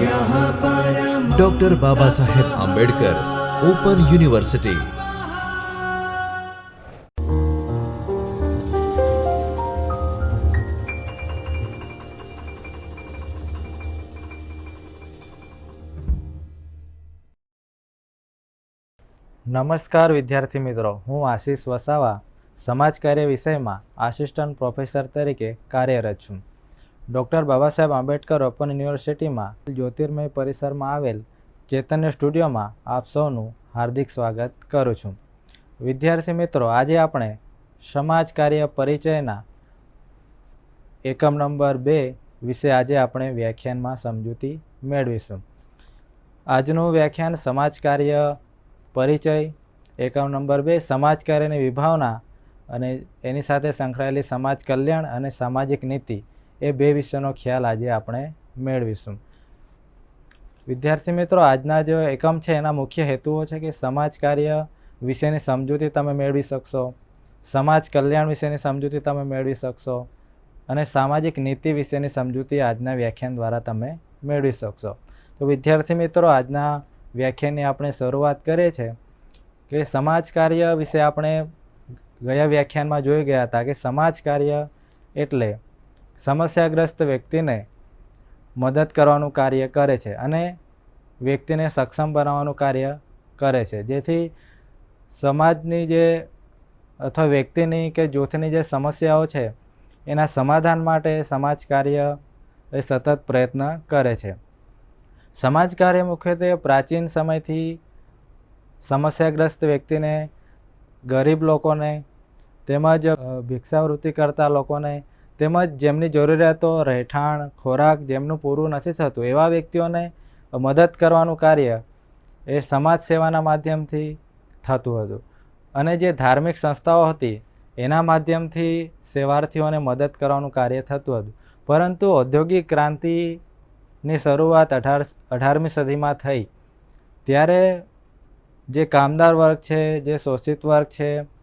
Doctor Baba Saheb Ambedkar open university નમસ્કાર વિદ્યાર્થી મિત્રો, હું આશીષ વસાવા સમાજ કાર્ય વિષયમાં આસિસ્ટન્ટ પ્રોફેસર તરીકે કાર્યરત છું. ડૉક્ટર બાબા સાહેબ આંબેડકર ઓપન યુનિવર્સિટીમાં જ્યોતિર્મય પરિસરમાં આવેલ ચૈતન્ય સ્ટુડિયોમાં આપ સૌનું હાર્દિક સ્વાગત કરું છું. વિદ્યાર્થી મિત્રો, આજે આપણે સમાજ કાર્ય પરિચયના એકમ નંબર બે વિશે આજે આપણે વ્યાખ્યાનમાં સમજૂતી મેળવીશું. આજનું વ્યાખ્યાન સમાજ કાર્ય પરિચય, એકમ નંબર બે, સમાજ કાર્યની વિભાવના અને એની સાથે સંકળાયેલી સમાજ કલ્યાણ અને સામાજિક નીતિ. એ બે વિષયનો ખ્યાલ આજે આપણે મેળવીશું. વિદ્યાર્થી મિત્રો, આજના જે એકમ છે, એના મુખ્ય હેતુઓ છે કે સમાજ કાર્ય વિશેની સમજૂતી તમે મેળવી શકશો, સમાજ કલ્યાણ વિશેની સમજૂતી તમે મેળવી શકશો અને સામાજિક નીતિ વિશેની સમજૂતી આજના વ્યાખ્યાન દ્વારા તમે મેળવી શકશો. તો વિદ્યાર્થી મિત્રો, આજના વ્યાખ્યાનની આપણે શરૂઆત કરીએ છીએ કે સમાજ કાર્ય વિશે આપણે ગયા વ્યાખ્યાનમાં જોઈ ગયા હતા કે સમાજ કાર્ય એટલે સમસ્યાગ્રસ્ત વ્યક્તિને મદદ કરવાનું કાર્ય કરે છે અને વ્યક્તિને સક્ષમ બનાવવાનું કાર્ય કરે છે. જેથી સમાજની જે અથવા વ્યક્તિની કે જૂથની જે સમસ્યાઓ છે, એના સમાધાન માટે સમાજ કાર્ય એ સતત પ્રયત્ન કરે છે. સમાજ કાર્ય મુખ્યત્વે પ્રાચીન સમયથી સમસ્યાગ્રસ્ત વ્યક્તિને, ગરીબ લોકોને તેમજ ભિક્ષાવૃત્તિ કરતા લોકોને તેમજ જેમની જરૂરિયાતો, રહેઠાણ, ખોરાક જેમનું પૂરું નથી થતું, એવા વ્યક્તિઓને મદદ કરવાનું કાર્ય એ સમાજ સેવાના માધ્યમથી થતું હતું. અને જે ધાર્મિક સંસ્થાઓ હતી, એના માધ્યમથી સેવાર્થીઓને મદદ કરવાનું કાર્ય થતું હતું. પરંતુ ઔદ્યોગિક ક્રાંતિની શરૂઆત અઢાર, અઢારમી સદીમાં થઈ. ત્યારે જે કામદાર વર્ગ છે, જે શોષિત વર્ગ છે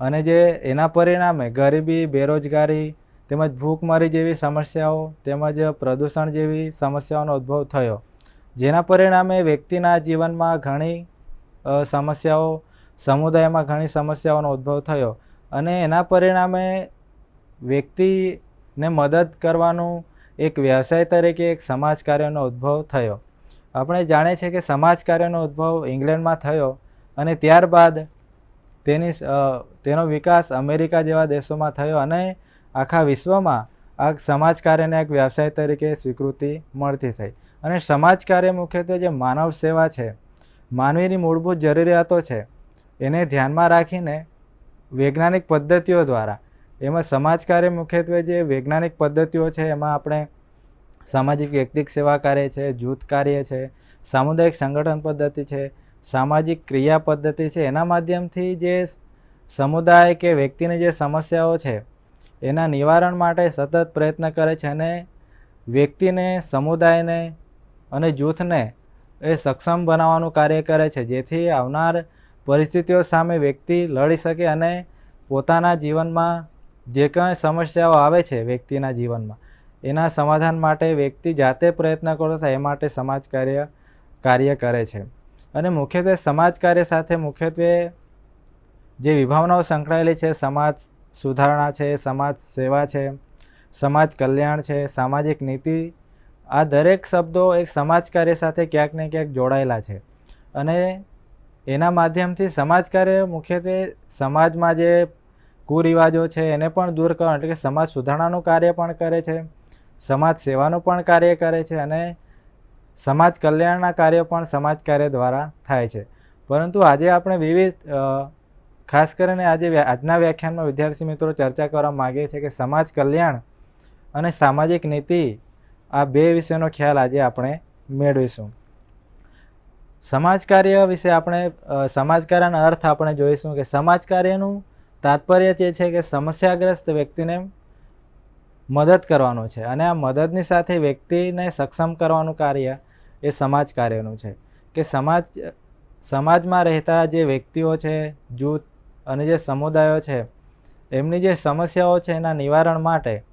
અને જે એના પરિણામે ગરીબી, બેરોજગારી તેમજ ભૂખમરી જેવી સમસ્યાઓ તેમજ પ્રદૂષણ જેવી સમસ્યાઓનો ઉદ્ભવ થયો. જેના પરિણામે વ્યક્તિના જીવનમાં ઘણી સમસ્યાઓ, સમુદાયમાં ઘણી સમસ્યાઓનો ઉદ્ભવ થયો અને એના પરિણામે વ્યક્તિને મદદ કરવાનું એક વ્યવસાય તરીકે એક સમાજ કાર્યનો ઉદ્ભવ થયો. આપણે જાણીએ છીએ કે સમાજ કાર્યનો ઉદ્ભવ ઇંગ્લેન્ડમાં થયો અને ત્યારબાદ તેની તેનો વિકાસ અમેરિકા જેવા દેશોમાં થયો અને આખા વિશ્વમાં આ સમાજ કાર્યને એક વ્યવસાય તરીકે સ્વીકૃતિ મળતી થઈ. અને સમાજ કાર્ય મુખ્યત્વે જે માનવ સેવા છે, માનવીની મૂળભૂત જરૂરિયાતો છે, એને ધ્યાનમાં રાખીને વૈજ્ઞાનિક પદ્ધતિઓ દ્વારા, એમાં સમાજ કાર્ય મુખ્યત્વે જે વૈજ્ઞાનિક પદ્ધતિઓ છે, એમાં આપણે સામાજિક, વ્યક્તિક સેવા કાર્ય છે, જૂથ કાર્ય છે, સામુદાયિક સંગઠન પદ્ધતિ છે સામાજિક ક્રિયા પદ્ધતિ છે, એના માધ્યમથી જે સમુદાય કે વ્યક્તિની જે સમસ્યાઓ છે, એના નિવારણ માટે સતત પ્રયત્ન કરે છે અને વ્યક્તિને, સમુદાયને અને જૂથને એ સક્ષમ બનાવવાનું કાર્ય કરે છે, જેથી આવનાર પરિસ્થિતિઓ સામે વ્યક્તિ લડી શકે અને પોતાના જીવનમાં જે કંઈ સમસ્યાઓ આવે છે વ્યક્તિના જીવનમાં, એના સમાધાન માટે વ્યક્તિ જાતે પ્રયત્ન કરતો થાય, એ માટે સમાજ કાર્ય કાર્ય કરે છે. અને મુખ્યત્વે સમાજ કાર્ય સાથે મુખ્યત્વે જે વિભાવનાઓ સંકળાયેલી છે, સમાજ સુધારણા છે, સમાજ સેવા છે, સમાજ કલ્યાણ છે, સામાજિક નીતિ, આ દરેક શબ્દો એક સમાજ કાર્ય સાથે ક્યાંક ને ક્યાંક જોડાયેલા છે. અને એના માધ્યમથી સમાજ કાર્ય મુખ્યત્વે સમાજમાં જે કુરિવાજો છે, એને પણ દૂર કરવાનું, એટલે કે સમાજ સુધારણાનું કાર્ય પણ કરે છે, સમાજ સેવાનું પણ કાર્ય કરે છે અને સમાજ કલ્યાણના કાર્ય પણ સમાજ કાર્ય દ્વારા થાય છે. પરંતુ આજે આપણે વિવિધ ખાસ કરીને આજે આજના વ્યાખ્યાનમાં વિદ્યાર્થી મિત્રો ચર્ચા કરવા માગીએ છીએ કે સમાજ કલ્યાણ અને સામાજિક નીતિ આ બે વિષયનો ખ્યાલ આજે આપણે મેળવીશું. સમાજ કાર્ય વિશે આપણે સમાજ કાર્યનો અર્થ આપણે જોઈશું કે સમાજ કાર્યનું તાત્પર્ય જે છે કે સમસ્યાગ્રસ્ત વ્યક્તિને મદદ કરવાનું છે. અને આ મદદની સાથે વ્યક્તિને સક્ષમ કરવાનું કાર્ય એ સમાજ કાર્યનું છે. કે સમાજ, સમાજમાં રહેતા જે વ્યક્તિઓ છે, જૂથ અને જે સમુદાયો છે, એમની જે સમસ્યાઓ છે એના નિવારણ માટે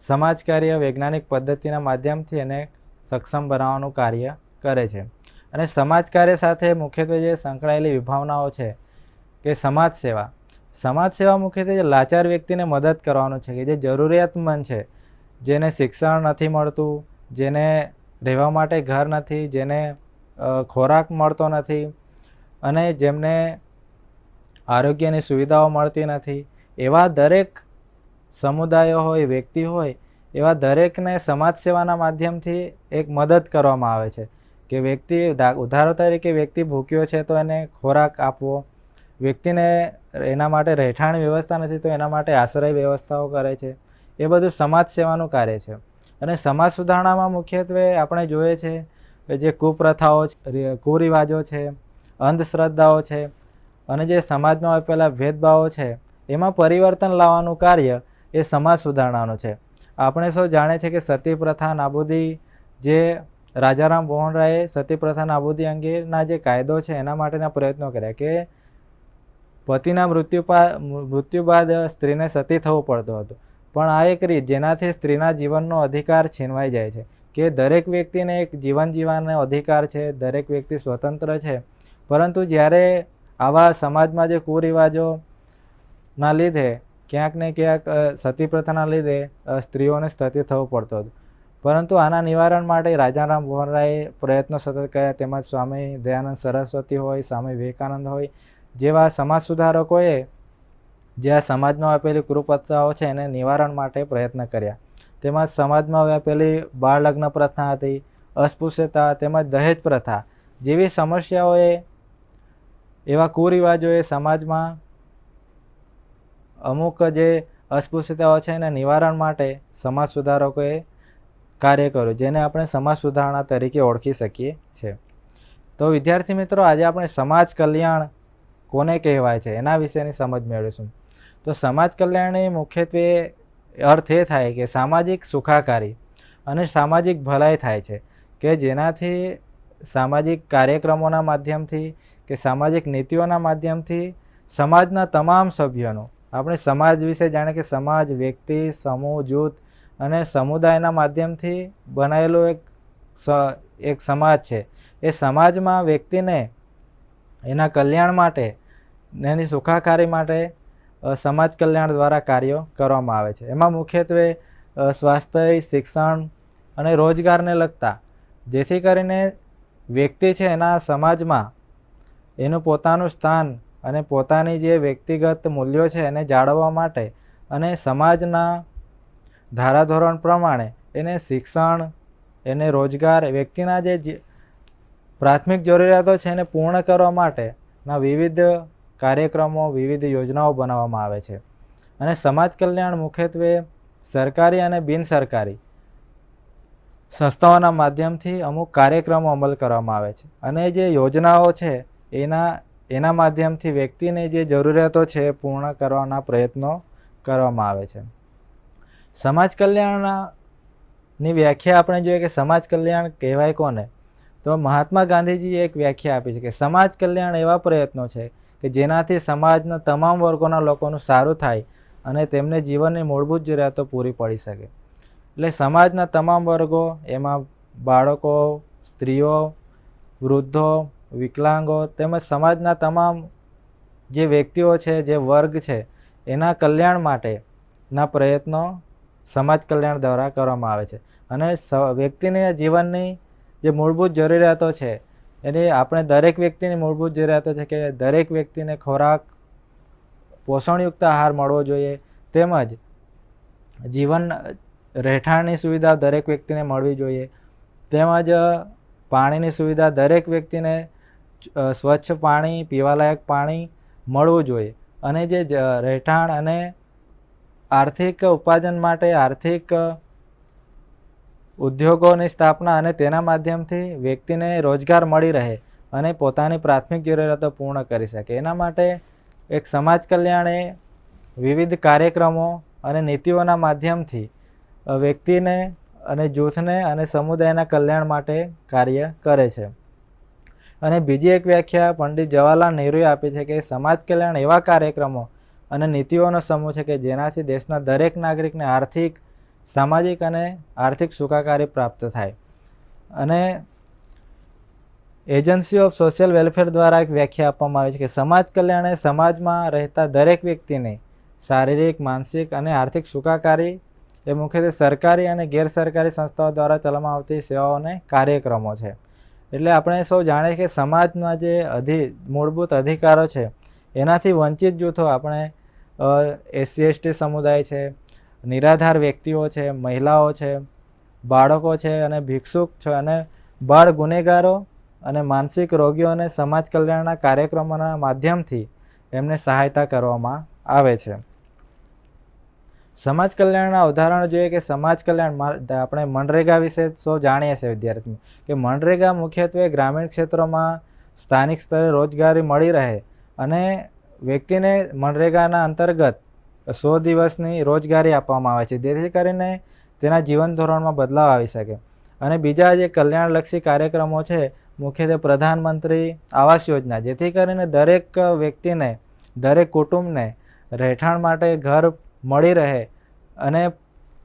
સમાજ કાર્ય વૈજ્ઞાનિક પદ્ધતિના માધ્યમથી એને સક્ષમ બનાવવાનું કાર્ય કરે છે. અને સમાજ કાર્ય સાથે મુખ્યત્વે જે સંકળાયેલી વિભાવનાઓ છે, કે સમાજ સેવા. સમાજ સેવા મુખ્યત્વે જે લાચાર વ્યક્તિને મદદ કરવાનું છે, કે જે જરૂરિયાતમંદ છે, જેને શિક્ષણ નથી મળતું, જેને રહેવા માટે ઘર નથી, જેને ખોરાક મળતો નથી અને જેમને આરોગ્યની સુવિધાઓ મળતી નથી. એવા દરેક સમુદાયો હોય, વ્યક્તિ હોય, એવા દરેકને સમાજ સેવાના માધ્યમથી એક મદદ કરવામાં આવે છે. કે વ્યક્તિ ઉદાહરણ તરીકે વ્યક્તિ ભૂખ્યો છે તો એને ખોરાક આપવો. વ્યક્તિને એના માટે રહેઠાણ વ્યવસ્થા નથી તો એના માટે આશ્રય વ્યવસ્થાઓ કરે છે. એ બધું સમાજ સેવાનું કાર્ય છે. અને સમાજ સુધારણામાં મુખ્યત્વે આપણે જોઈએ છે કે જે કુપ્રથાઓ છે, કુરિવાજો છે અંધશ્રદ્ધાઓ છે અને જે સમાજમાં આપેલા ભેદભાવો છે એમાં પરિવર્તન લાવવાનું કાર્ય એ સમાજ સુધારણાનું છે. આપણે સૌ જાણે છે કે સતી પ્રથા નાબૂદી જે રાજારામ મોહન રાયે સતી પ્રથા નાબૂદી અંગેના જે કાયદો છે એના માટેના પ્રયત્નો કર્યા કે પતિના મૃત્યુ મૃત્યુ બાદ સ્ત્રીને સતી થવું પડતું હતું. પણ આ એક રીત જેનાથી સ્ત્રીના જીવનનો અધિકાર છીનવાઈ જાય છે, કે દરેક વ્યક્તિને એક જીવન જીવવાનો અધિકાર છે, દરેક વ્યક્તિ સ્વતંત્ર છે. પરંતુ જ્યારે આવા સમાજમાં જે કુરિવાજોના લીધે ક્યાંક ને ક્યાંક સતી પ્રથાના લીધે સ્ત્રીઓને સતી થવું પડતું હતું. પરંતુ આના નિવારણ માટે રાજારામ મોહન રાયે પ્રયત્નો સતત કર્યા, તેમજ સ્વામી દયાનંદ સરસ્વતી હોય, સ્વામી વિવેકાનંદ હોય, જેવા સમાજ સુધારકોએ જે આ સમાજમાં આપેલી કુપ્રથાઓ છે એને નિવારણ માટે પ્રયત્ન કર્યા. તેમજ સમાજમાં વ્યાપેલી બાળ લગ્ન પ્રથા હતી, અસ્પૃશ્યતા તેમજ દહેજ પ્રથા જેવી સમસ્યાઓએ એવા કુરિવાજોએ સમાજમાં અમુક જે અસ્પૃશ્યતાઓ છે એના નિવારણ માટે સમાજ સુધારકોએ કાર્ય કર્યું, જેને આપણે સમાજ સુધારણા તરીકે ઓળખી શકીએ છીએ. તો વિદ્યાર્થી મિત્રો, આજે આપણે સમાજ કલ્યાણ કોને કહેવાય છે એના વિશેની સમજ મેળવીશું. તો સમાજ કલ્યાણની મુખ્યત્વે અર્થ એ થાય કે સામાજિક સુખાકારી અને સામાજિક ભલાઈ થાય છે કે જેનાથી સામાજિક કાર્યક્રમોના માધ્યમથી કે સામાજિક નીતિઓના માધ્યમથી સમાજના તમામ સભ્યોનું, આપણે સમાજ વિશે જાણે કે સમાજ, વ્યક્તિ, સમૂહ, જૂથ અને સમુદાયના માધ્યમથી બનાવેલો એક એક સમાજ છે. એ સમાજમાં વ્યક્તિને એના કલ્યાણ માટે, એની સુખાકારી માટે સમાજ કલ્યાણ દ્વારા કાર્યો કરવામાં આવે છે. એમાં મુખ્યત્વે સ્વાસ્થ્ય, શિક્ષણ અને રોજગારને લગતા, જેથી કરીને વ્યક્તિ છે એના સમાજમાં એનું પોતાનું સ્થાન અને પોતાની જે વ્યક્તિગત મૂલ્યો છે એને જાળવવા માટે અને સમાજના ધારાધોરણ પ્રમાણે એને શિક્ષણ, એને રોજગાર, વ્યક્તિના જે પ્રાથમિક જરૂરિયાતો છે એને પૂર્ણ કરવા માટેના વિવિધ કાર્યક્રમો વિવિધ યોજનાઓ બનાવવામાં આવે છે. અને સમાજ કલ્યાણ મુખ્યત્વે સરકારી અને બિનસરકારી સંસ્થાઓના માધ્યમથી અમુક કાર્યક્રમો અમલ કરવામાં આવે છે. અને જે યોજનાઓ છે, એના એના માધ્યમથી વ્યક્તિને જે જરૂરિયાતો છે, પૂર્ણ કરવાના પ્રયત્નો કરવામાં આવે છે. સમાજ કલ્યાણની વ્યાખ્યા આપણે જોઈએ કે સમાજ કલ્યાણ કહેવાય કોને? તો મહાત્મા ગાંધીજીએ એક વ્યાખ્યા આપી છે કે સમાજ કલ્યાણ એવા પ્રયત્નો છે કે જેનાથી સમાજના તમામ વર્ગોના લોકોનું સારું થાય અને તેમને જીવનની મૂળભૂત જરૂરિયાતો પૂરી પડી શકે. એટલે સમાજના તમામ વર્ગો, એમાં બાળકો, સ્ત્રીઓ, વૃદ્ધો, વિકલાંગો તેમજ સમાજના તમામ જે વ્યક્તિઓ છે, જે વર્ગ છે, એના કલ્યાણ માટેના પ્રયત્નો સમાજ કલ્યાણ દ્વારા કરવામાં આવે છે. અને વ્યક્તિની જીવનની જે મૂળભૂત જરૂરિયાતો છે એની આપણે દરેક વ્યક્તિની મૂળભૂત જરૂરિયાતો છે કે દરેક વ્યક્તિને ખોરાક પોષણયુક્ત આહાર મળવો જોઈએ, તેમજ જીવન રહેઠાણની સુવિધા દરેક વ્યક્તિને મળવી જોઈએ, તેમજ પાણીની સુવિધા દરેક વ્યક્તિને સ્વચ્છ પાણી, પીવાલાયક પાણી મળવું જોઈએ. અને જે રહેઠાણ અને આર્થિક ઉપાર્જન માટે આર્થિક ઉદ્યોગોની સ્થાપના અને તેના માધ્યમથી વ્યક્તિને રોજગાર મળી રહે અને પોતાની પ્રાથમિક જરૂરિયાતો પૂર્ણ કરી શકે. એના માટે એક સમાજ કલ્યાણ વિવિધ કાર્યક્રમો અને નીતિઓના માધ્યમથી વ્યક્તિને અને જૂથને અને સમુદાયના કલ્યાણ માટે કાર્ય કરે છે. અને બીજી એક વ્યાખ્યા પંડિત જવાહરલાલ નહેરુએ આપી છે કે સમાજ કલ્યાણ એવા કાર્યક્રમો અને નીતિઓનો સમૂહ છે કે જેનાથી દેશના દરેક નાગરિકને આર્થિક સામાજિક અને આર્થિક સુખાકારી પ્રાપ્ત થાય. અને એજન્સી ઓફ સોશિયલ વેલફેર દ્વારા એક વ્યાખ્યા આપવામાં આવી છે કે સમાજ કલ્યાણ એ સમાજમાં રહેતા દરેક વ્યક્તિને શારીરિક, માનસિક અને આર્થિક સુખાકારી એ મુખ્યત્વે સરકારી અને ગેરસરકારી સંસ્થાઓ દ્વારા ચલાવવામાં આવતી સેવાઓ અને કાર્યક્રમો છે. એટલે આપણે સૌ જાણીએ કે સમાજના જે અધિ, મૂળભૂત અધિકારો છે, એનાથી વંચિત જૂથો આપણે એસસી, એસટી સમુદાય છે નિરાધાર વ્યક્તિઓ છે, મહિલાઓ છે, બાળકો છે અને ભિક્ષુક છે અને બાળ ગુનેગારો અને માનસિક રોગીઓને સમાજ કલ્યાણના કાર્યક્રમોના માધ્યમથી એમને સહાયતા કરવામાં આવે છે. સમાજ કલ્યાણના ઉદાહરણો જોઈએ કે સમાજ કલ્યાણ આપણે મનરેગા વિશે સૌ જાણીએ છીએ વિદ્યાર્થી કે મનરેગા મુખ્યત્વે ગ્રામીણ ક્ષેત્રોમાં સ્થાનિક સ્તરે રોજગારી મળી રહે અને વ્યક્તિને મનરેગાના અંતર્ગત સો દિવસની રોજગારી આપવામાં આવે છે. જેથી કરીને તેના જીવન ધોરણમાં બદલાવ આવી શકે. અને બીજા જે કલ્યાણલક્ષી કાર્યક્રમો છે, મુખ્યત્વે પ્રધાનમંત્રી આવાસ યોજના. જેથી કરીને દરેક વ્યક્તિને, દરેક કુટુંબને રહેઠાણ માટે ઘર મળી રહે અને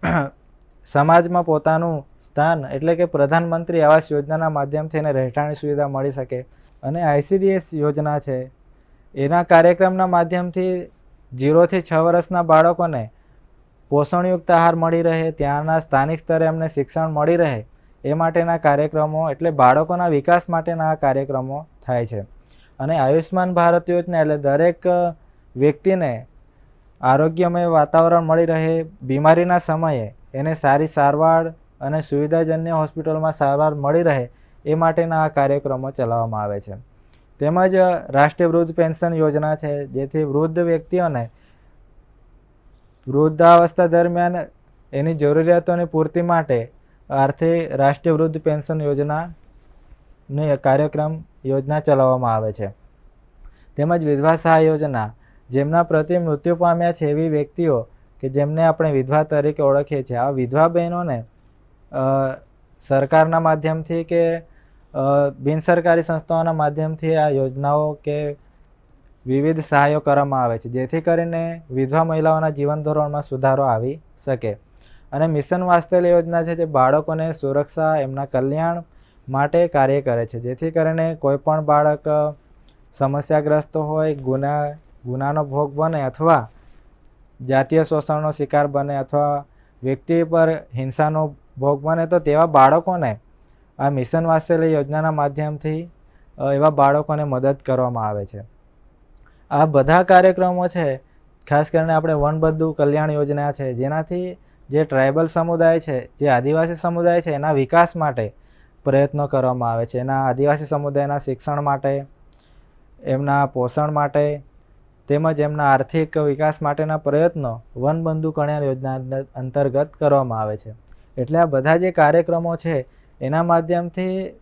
સમાજમાં પોતાનું સ્થાન એટલે કે પ્રધાનમંત્રી આવાસ યોજનાના માધ્યમથી એને રહેઠાણની સુવિધા મળી શકે. અને આઈસીડીએસ યોજના છે, એના કાર્યક્રમના માધ્યમથી જીરોથી છ વર્ષના બાળકોને પોષણયુક્ત આહાર મળી રહે, ત્યાંના સ્થાનિક સ્તરે એમને શિક્ષણ મળી રહે, એ માટેના કાર્યક્રમો એટલે બાળકોના વિકાસ માટેના આ કાર્યક્રમો થાય છે. અને આયુષ્માન ભારત યોજના એટલે દરેક વ્યક્તિને આરોગ્યમય વાતાવરણ મળી રહે, બીમારીના સમયે એને સારી સારવાર અને સુવિધાજન્ય હોસ્પિટલમાં સારવાર મળી રહે, એ માટેના આ કાર્યક્રમો ચલાવવામાં આવે છે. તેમજ રાષ્ટ્રીય વૃદ્ધ પેન્શન યોજના છે, જેથી વૃદ્ધ વ્યક્તિઓને વૃદ્ધાવસ્થા દરમિયાન એની જરૂરિયાતોની પૂર્તિ માટે આર્થિક રાષ્ટ્રીય વૃદ્ધ પેન્શન યોજનાનો કાર્યક્રમ, યોજના ચલાવવામાં આવે છે. તેમજ વિધવા સહાય યોજના, જેમના પ્રતિ મૃત્યુ પામ્યા છે એવી વ્યક્તિઓ કે જેમને આપણે વિધવા તરીકે ઓળખીએ છીએ. આ વિધવા બહેનોને સરકારના માધ્યમથી કે બિનસરકારી સંસ્થાઓના માધ્યમથી આ યોજનાઓ કે વિવિધ સહાયો કરવામાં આવે છે, જેથી કરીને વિધવા મહિલાઓના જીવન ધોરણમાં સુધારો આવી શકે. અને મિશન વાત્સલ્ય યોજના છે, જે બાળકોને સુરક્ષા, એમના કલ્યાણ માટે કાર્ય કરે છે, જેથી કરીને કોઈપણ બાળક સમસ્યાગ્રસ્ત હોય, ગુના, ગુનાનો ભોગ બને અથવા જાતીય શોષણનો શિકાર બને અથવા વ્યક્તિ પર હિંસાનો ભોગ બને, તો તેવા બાળકોને આ મિશન વાત્સલ્ય યોજનાના માધ્યમથી એવા બાળકોને મદદ કરવામાં આવે છે. આ બધા કાર્યક્રમો છે, ખાસ કરીને આપણે વનબંધુ કલ્યાણ યોજના છે, જેનાથી જે ટ્રાઇબલ સમુદાય છે, જે આદિવાસી સમુદાય છે, એના વિકાસ માટે પ્રયત્નો કરવામાં આવે છે. એના આદિવાસી સમુદાયના શિક્ષણ માટે, એમના પોષણ માટે, તેમજ એમના આર્થિક વિકાસ માટેના પ્રયત્નો વનબંધુ કલ્યાણ યોજના અંતર્ગત કરવામાં આવે છે. એટલે આ બધા જે કાર્યક્રમો છે એના માધ્યમથી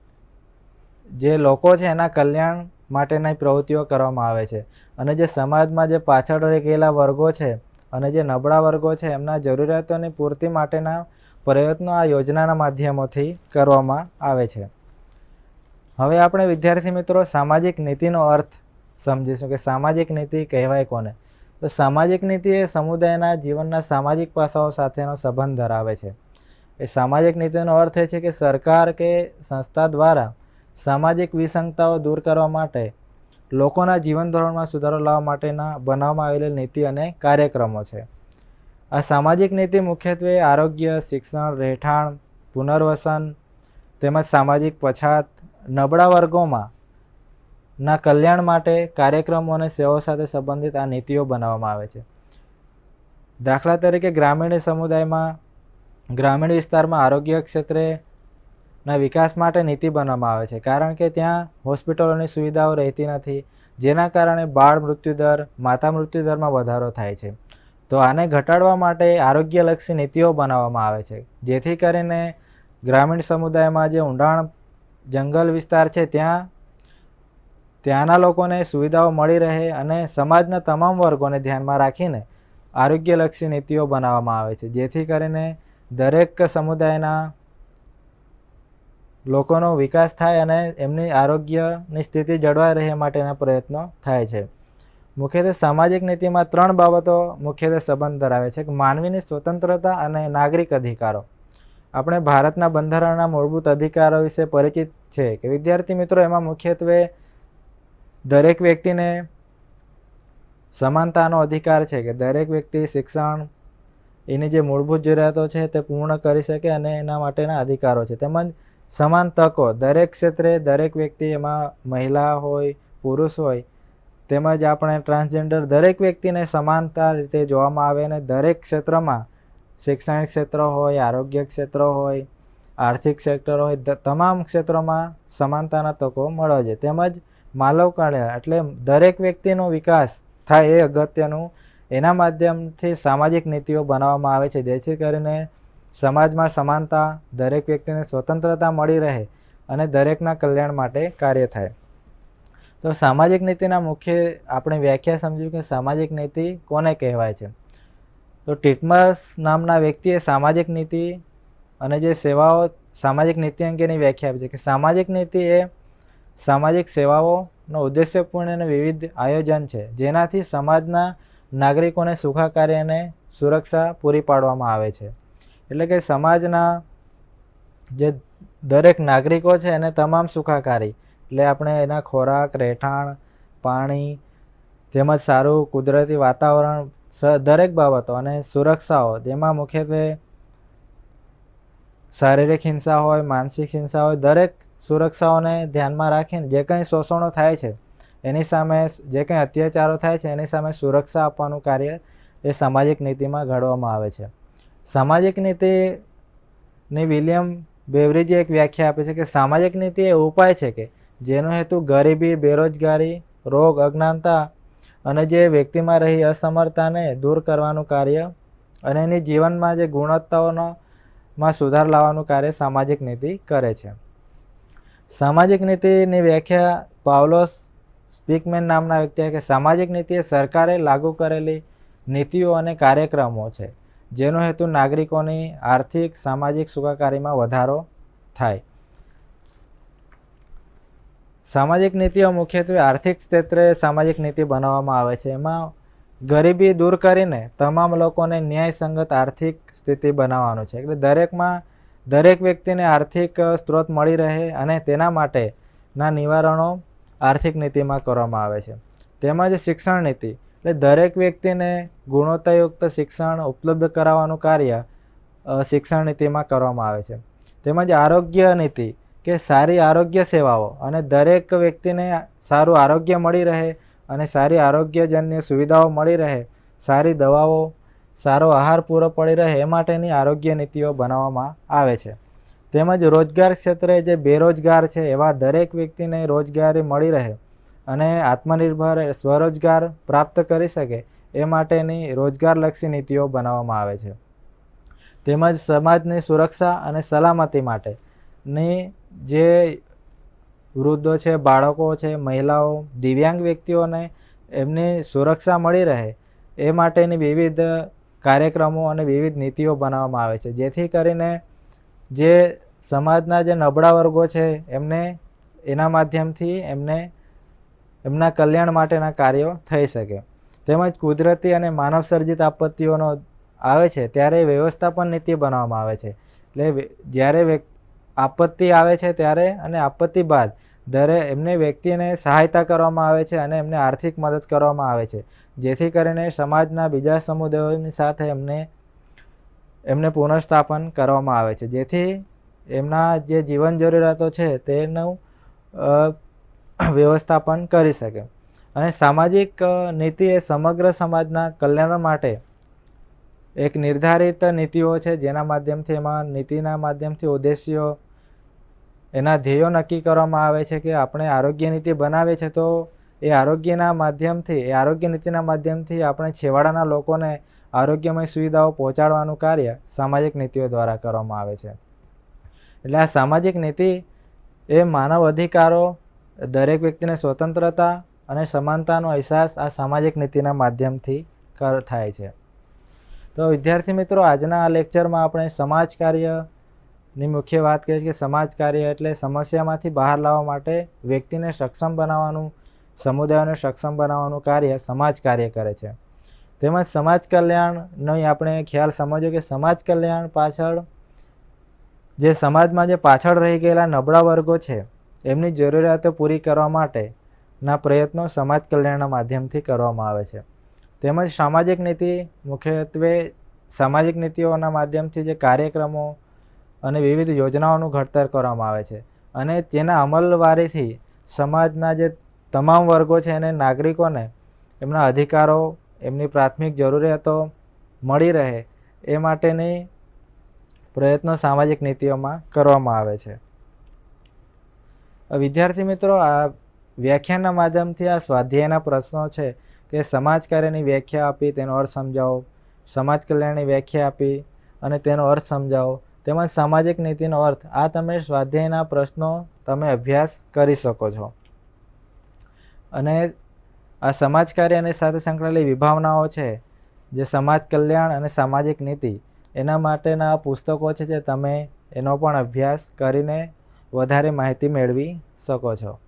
જે લોકો છે એના કલ્યાણ માટેની પ્રવૃત્તિઓ કરવામાં આવે છે. અને જે સમાજમાં જે પાછળ રહી ગયેલા વર્ગો છે અને જે નબળા વર્ગો છે, એમના જરૂરિયાતોની પૂર્તિ માટેના પ્રયત્નો આ યોજનાના માધ્યમોથી કરવામાં આવે છે. હવે આપણે વિદ્યાર્થી મિત્રો, સામાજિક નીતિનો અર્થ સમજીશું કે સામાજિક નીતિ કહેવાય કોને? તો સામાજિક નીતિ એ સમુદાયના જીવનના સામાજિક પાસાઓ સાથેનો સંબંધ ધરાવે છે. એ સામાજિક નીતિનો અર્થ એ છે કે સરકાર કે સંસ્થા દ્વારા સામાજિક વિસંગતાઓ દૂર કરવા માટે લોકોના જીવન ધોરણમાં સુધારો લાવવા માટેના બનાવવામાં આવેલી નીતિ અને કાર્યક્રમો છે. આ સામાજિક નીતિ મુખ્યત્વે આરોગ્ય, શિક્ષણ, રહેઠાણ, પુનર્વસન તેમજ સામાજિક પછાત, નબળા વર્ગોમાં ના કલ્યાણ માટે કાર્યક્રમો અને સેવાઓ સાથે સંબંધિત આ નીતિઓ બનાવવામાં આવે છે. દાખલા તરીકે ગ્રામીણ સમુદાયમાં ગ્રામીણ વિસ્તારમાં આરોગ્ય ક્ષેત્રે ના વિકાસ માટે નીતિ બનાવવામાં આવે છે. કારણ કે ત્યાં હોસ્પિટલોની સુવિધાઓ રહેતી નથી, જેના કારણે બાળ મૃત્યુદર માતા મૃત્યુદરમાં વધારો થાય છે. તો આને ઘટાડવા માટે આરોગ્યલક્ષી નીતિઓ બનાવવામાં આવે છે. જેથી કરીને ગ્રામીણ સમુદાયમાં જે ઊંડાણ જંગલ વિસ્તાર છે, ત્યાં, ત્યાંના લોકોને સુવિધાઓ મળી રહે અને સમાજના તમામ વર્ગોને ધ્યાનમાં રાખીને આરોગ્યલક્ષી નીતિઓ બનાવવામાં આવે છે. જેથી કરીને દરેક સમુદાયના લોકોનો વિકાસ થાય અને એમની આરોગ્યની સ્થિતિ જળવાઈ રહે માટેના પ્રયત્નો થાય છે. મુખ્યત્વે સામાજિક નીતિમાં ત્રણ બાબતો મુખ્યત્વે સંબંધ ધરાવે છે. કે માનવીની સ્વતંત્રતા અને નાગરિક અધિકારો. આપણે ભારતના બંધારણના મૂળભૂત અધિકારો વિશે પરિચિત છે કે વિદ્યાર્થી મિત્રો, એમાં મુખ્યત્વે દરેક વ્યક્તિને સમાનતાનો અધિકાર છે કે દરેક વ્યક્તિ શિક્ષણ એની જે મૂળભૂત જરૂરિયાતો છે તે પૂર્ણ કરી શકે અને એના માટેના અધિકારો છે. તેમજ સમાન તકો, દરેક ક્ષેત્રે દરેક વ્યક્તિ એમાં મહિલા હોય, પુરુષ હોય, તેમજ આપણે ટ્રાન્સજેન્ડર દરેક વ્યક્તિને સમાનતા રીતે જોવામાં આવે અને દરેક ક્ષેત્રમાં શૈક્ષણિક ક્ષેત્ર હોય, આરોગ્ય ક્ષેત્ર હોય, આર્થિક ક્ષેત્ર હોય તમામ ક્ષેત્રોમાં સમાનતાના તકો મળે છે તેમજ માનવ કલ્યાણ એટલે દરેક વ્યક્તિનો વિકાસ થાય એ અગત્યનું એના માધ્યમથી સામાજિક નીતિઓ બનાવવામાં આવે છે. જેથી કરીને સમાજમાં સમાનતા દરેક વ્યક્તિને સ્વતંત્રતા મળી રહે અને દરેકના કલ્યાણ માટે કાર્ય થાય. તો સામાજિક નીતિના મુખ્ય આપણે વ્યાખ્યા સમજ્યું કે સામાજિક નીતિ કોને કહેવાય છે? તો ટીટમસ નામના વ્યક્તિએ સામાજિક નીતિ અને જે સેવાઓ સામાજિક નીતિ અંગેની વ્યાખ્યા આપી છે કે સામાજિક નીતિ એ સામાજિક સેવાઓનો ઉદ્દેશ્યપૂર્ણ અને વિવિધ આયોજન છે. જેનાથી સમાજના નાગરિકોને સુખાકારી અને સુરક્ષા પૂરી પાડવામાં આવે છે. એટલે કે સમાજના જે દરેક નાગરિકો છે એને તમામ સુખાકારી. એટલે આપણે એના ખોરાક, રહેઠાણ, પાણી, તેમજ સારું કુદરતી વાતાવરણ દરેક બાબતો અને સુરક્ષાઓ, જેમાં મુખ્યત્વે શારીરિક હિંસા હોય, માનસિક હિંસા હોય, દરેક સુરક્ષાઓને ધ્યાનમાં રાખીને જે કંઈ શોષણો થાય છે એની સામે જે કંઈ અત્યાચારો થાય છે, એની સામે સુરક્ષા આપવાનું કાર્ય એ સામાજિક નીતિમાં ઘડવામાં આવે છે. સામાજિક નીતિની વિલિયમ બેવરેજે એક વ્યાખ્યા આપી છે કે સામાજિક નીતિ એ ઉપાય છે કે જેનો હેતુ ગરીબી, બેરોજગારી, રોગ, અજ્ઞાનતા અને જે વ્યક્તિમાં રહી અસમર્થતાને દૂર કરવાનું કાર્ય અને એની જીવનમાં જે ગુણવત્તાઓનો માં સુધાર લાવવાનું કાર્ય સામાજિક નીતિ કરે છે. સામાજિક નીતિની વ્યાખ્યા પાવલોસ સ્પીકમેન નામના વ્યક્તિએ કે સામાજિક નીતિ એ સરકારે લાગુ કરેલી નીતિઓ અને કાર્યક્રમો છે, જેનો હેતુ નાગરિકોની આર્થિક, સામાજિક સુખાકારીમાં વધારો થાય. સામાજિક નીતિઓ મુખ્યત્વે આર્થિક ક્ષેત્રે સામાજિક નીતિ બનાવવામાં આવે છે. એમાં ગરીબી દૂર કરીને તમામ લોકોને ન્યાયસંગત આર્થિક સ્થિતિ બનાવવાનું છે. એટલે દરેકમાં દરેક વ્યક્તિને આર્થિક સ્ત્રોત મળી રહે અને તેના માટેના નિવારણો આર્થિક નીતિમાં કરવામાં આવે છે. તેમજ શિક્ષણ નીતિ. એટલે દરેક વ્યક્તિને ગુણવત્તાયુક્ત શિક્ષણ ઉપલબ્ધ કરાવવાનું કાર્ય શિક્ષણ નીતિમાં કરવામાં આવે છે. તેમજ આરોગ્ય નીતિ, કે સારી આરોગ્ય સેવાઓ અને દરેક વ્યક્તિને સારું આરોગ્ય મળી રહે અને સારી આરોગ્યજન્ય સુવિધાઓ મળી રહે, સારી દવાઓ, સારો આહાર પૂરો પડી રહે એ માટેની આરોગ્ય નીતિઓ બનાવવામાં આવે છે. તેમજ રોજગાર ક્ષેત્રે જે બેરોજગાર છે, એવા દરેક વ્યક્તિને રોજગારી મળી રહે અને આત્મનિર્ભર સ્વરોજગાર પ્રાપ્ત કરી શકે, એ માટેની રોજગારલક્ષી નીતિઓ બનાવવામાં આવે છે. તેમજ સમાજની સુરક્ષા અને સલામતી માટેની જે વૃદ્ધો છે, બાળકો છે, મહિલાઓ, દિવ્યાંગ વ્યક્તિઓને એમની સુરક્ષા મળી રહે, એ માટેની વિવિધ કાર્યક્રમો અને વિવિધ નીતિઓ બનાવવામાં આવે છે. જેથી કરીને જે સમાજના જે નબળા વર્ગો છે, એમને એના માધ્યમથી એમને એમના કલ્યાણ માટેના કાર્યો થઈ શકે. તેમજ કુદરતી અને માનવ સર્જિત આપત્તિઓનો આવે છે, ત્યારે વ્યવસ્થાપન નીતિ બનાવવામાં આવે છે. એટલે જ્યારે આપત્તિ આવે છે ત્યારે અને આપત્તિ બાદ દરે એમને વ્યક્તિને સહાયતા કરવામાં આવે છે અને એમને આર્થિક મદદ કરવામાં આવે છે. જેથી કરીને સમાજના બીજા સમુદાયોની સાથે એમને એમને પુનઃસ્થાપન કરવામાં આવે છે. જેથી એમના જે જીવન જરૂરિયાતો છે તેનું વ્યવસ્થાપન કરી શકે. અને સામાજિક નીતિ એ સમગ્ર સમાજના કલ્યાણ માટે એક નિર્ધારિત નીતિઓ છે. જેના માધ્યમથી એમાં નીતિના માધ્યમથી ઉદ્દેશ્યો એના ધ્યેયો નક્કી કરવામાં આવે છે કે આપણે આરોગ્ય નીતિ બનાવીએ છીએ તો એ આરોગ્યના માધ્યમથી, એ આરોગ્ય નીતિના માધ્યમથી આપણે છેવાડાના લોકોને આરોગ્યમય સુવિધાઓ પહોંચાડવાનું કાર્ય સામાજિક નીતિઓ દ્વારા કરવામાં આવે છે. એટલે આ સામાજિક નીતિ એ માનવ અધિકારો, દરેક વ્યક્તિને સ્વતંત્રતા અને સમાનતાનો અહેસાસ આ સામાજિક નીતિના માધ્યમથી થાય છે. તો વિદ્યાર્થી મિત્રો, આજના આ લેક્ચરમાં આપણે સમાજ કાર્યની મુખ્ય વાત કરીએ કે સમાજ કાર્ય એટલે સમસ્યામાંથી બહાર લાવવા માટે વ્યક્તિને સક્ષમ બનાવવાનું, સમુદાયોને સક્ષમ બનાવવાનું કાર્ય સમાજ કાર્ય કરે છે. તેમજ સમાજ કલ્યાણનો આપણે ખ્યાલ સમજો કે સમાજ કલ્યાણ પાછળ જે સમાજમાં જે પાછળ રહી ગયેલા નબળા વર્ગો છે, એમની જરૂરિયાતો પૂરી કરવા માટેના પ્રયત્નો સમાજ કલ્યાણના માધ્યમથી કરવામાં આવે છે. તેમજ સામાજિક નીતિ, મુખ્યત્વે સામાજિક નીતિઓના માધ્યમથી જે કાર્યક્રમો અને વિવિધ યોજનાઓનું ઘડતર કરવામાં આવે છે. અને તેના અમલવારીથી સમાજના જે તમામ વર્ગો છે, એને નાગરિકોને એમના અધિકારો એમની પ્રાથમિક જરૂરિયાતો મળી રહે એ માટેની પ્રયત્નો સામાજિક નીતિઓમાં કરવામાં આવે છે. વિદ્યાર્થી મિત્રો, આ વ્યાખ્યાનના માધ્યમથી આ સ્વાધ્યાયના પ્રશ્નો છે કે સમાજ કાર્યની વ્યાખ્યા આપી, તેનો અર્થ સમજાવો. સમાજ કલ્યાણની વ્યાખ્યા આપી અને તેનો અર્થ સમજાવો. તેમજ સામાજિક નીતિનો અર્થ, આ તમે સ્વાધ્યાયના પ્રશ્નો તમે અભ્યાસ કરી શકો છો. અને આ સમાજ કાર્ય અને સાથે સંકળાયેલી વિભાવનાઓ છે. જે સમાજ કલ્યાણ અને સામાજિક નીતિ, એના માટેના પુસ્તકો છે જે તમે એનો પણ અભ્યાસ કરીને વધારે માહિતી મેળવી શકો છો.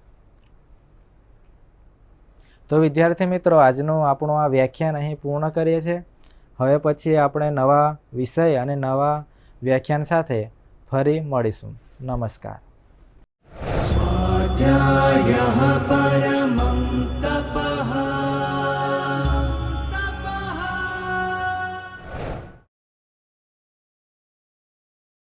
તો વિદ્યાર્થી મિત્રો, આજનું આપણું આ વ્યાખ્યાન અહીં પૂર્ણ કરીએ છીએ. હવે પછી આપણે નવા વિષય અને નવા વ્યાખ્યાન સાથે ફરી મળીશું. નમસ્કાર. પર